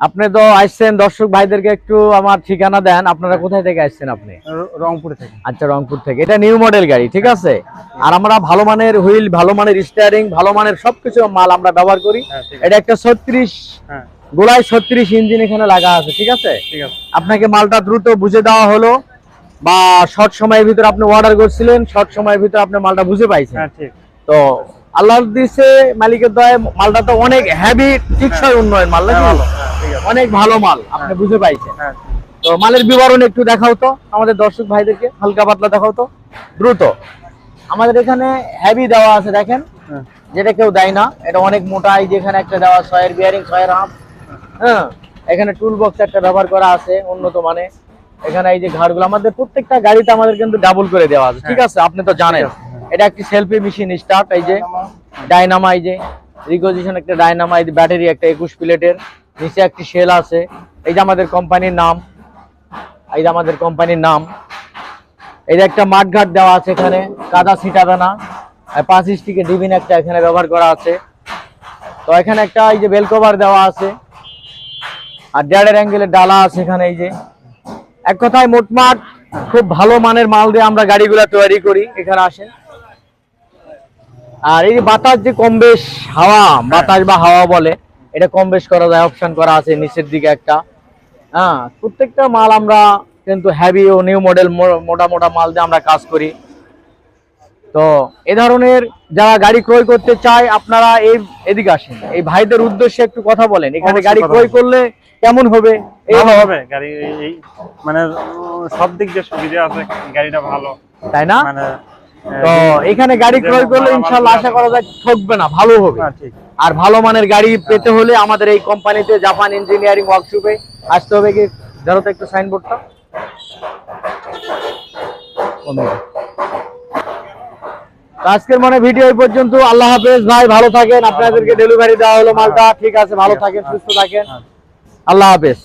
আপনি তো আসছেন দর্শক ভাইদেরকে একটু আমার ঠিকানা দেন। আপনারা কোথায় থেকে আসছেন আপনি? রংপুরে থেকে। আচ্ছা রংপুর থেকে। এটা নিউ মডেল গাড়ি ঠিক আছে? আর আমরা ভালো মানের হুইল ভালো মানের স্টিয়ারিং ভালো মানের সবকিছু মাল আমরা ব্যবহার করি। হ্যাঁ এটা একটা ছত্রিশ হ্যাঁ। গোলায় ছত্রিশ ইঞ্জিন এখানে লাগা আছে ঠিক আছে? আপনাকে মালটা দ্রুত বুঝে দেওয়া হলো বা শর্ট সময়ের ভিতরে আপনি অর্ডার করছিলেন শর্ট সময়ের ভিতরে আপনি মালটা বুঝে পাইছেন। হ্যাঁ তো আল্লাহ দিছে মালিকের দয়ে মালটা তো অনেক হেভি টিকসই উন্নয়ন মাল নাকি? হ্যাঁ, হ্যাঁ অনেক ভালো মাল আপনি বুঝে পাইছেন। হ্যাঁ। তো মালের বিবরণ একটু দেখাও তো আমাদের দর্শক ভাইদেরকে হালকা পাতলা দেখাও তো। দ্রুত। আমাদের এখানে হেভি দেওয়া আছে দেখেন। হ্যাঁ। যেটা কেউ দেয় না এটা অনেক মোটা এই যেখানে একটা দেওয়া ছয়ের বিয়ারিং ছয়ের হাম হ্যাঁ এখানে টুল বক্স একটা ব্যবহার করা আছে উন্নত মানে। এখানে এই যে ঘাড়গুলো আমাদের প্রত্যেকটা গাড়িতে আমাদের কিন্তু ডাবল করে দেওয়া আছে ঠিক আছে? আপনি তো জানেন। এটা একটি সেলফি মেশিন স্টার্ট এই যে ডাইনামা এই যে রিকোজিশন একটা ডাইনামা এই যে ব্যাটারি একটা একুশ প্লেটের নিচে একটি সেল আছে। এই যে আমাদের কোম্পানির নাম। এই যে আমাদের কোম্পানির নাম। এই যে একটা মাঠঘাট দেওয়া আছে এখানে, কাদা ছিটাবে না আর পাঁচ স্টিকে ডিবিন একটা এখানে ব্যবহার করা আছে। তো এখানে একটা এই যে বেলকভার দেওয়া আছে। আর দেড়ের অ্যাঙ্গেলের ডালা আছে এখানে এই যে। এক কথায় মোটমাট খুব ভালো মানের মাল দিয়ে আমরা গাড়িগুলা তৈরি করি এখানে আসেন আর এই বাতাস যে কম বেশ হাওয়া, বাতাস বা হাওয়া বলে এটা কম বেশ করা যায় অপশন করা আছে নিচের দিকে একটা। হ্যাঁ প্রত্যেকটা মাল আমরা কিন্তু হ্যাভি ও নিউ মডেল মোটা মোটা মাল দিয়ে আমরা কাজ করি। তো এ ধরনের যারা গাড়ি ক্রয় করতে চায় আপনারা এই এদিকে আসেন। এই ভাইদের উদ্দেশ্যে একটু কথা বলেন। এখানে গাড়ি ক্রয় করলে কেমন হবে? ভালো হবে গাড়ি মানে সব দিক দিয়ে সুবিধা আছে গাড়িটা ভালো। তাই না? মানে তো এখানে গাড়ি ক্রয় করলে ইনশাল্লাহ আশা করা যায় ঠকবে না ভালো হবে। হ্যাঁ আর ভালো মানের গাড়ি পেতে হলে আমাদের এই কোম্পানিতে জাপান ইঞ্জিনিয়ারিং ওয়ার্কশপে আসতে হবে। কি ধরো তো একটু সাইনবোর্ডটা আজকের মানে ভিডিও এই পর্যন্ত। আল্লাহ হাফেজ। ভাই ভালো থাকেন। আপনাদেরকে ডেলিভারি দেওয়া হলো মালটা। ঠিক আছে ভালো থাকেন সুস্থ থাকেন। আল্লাহ হাফেজ।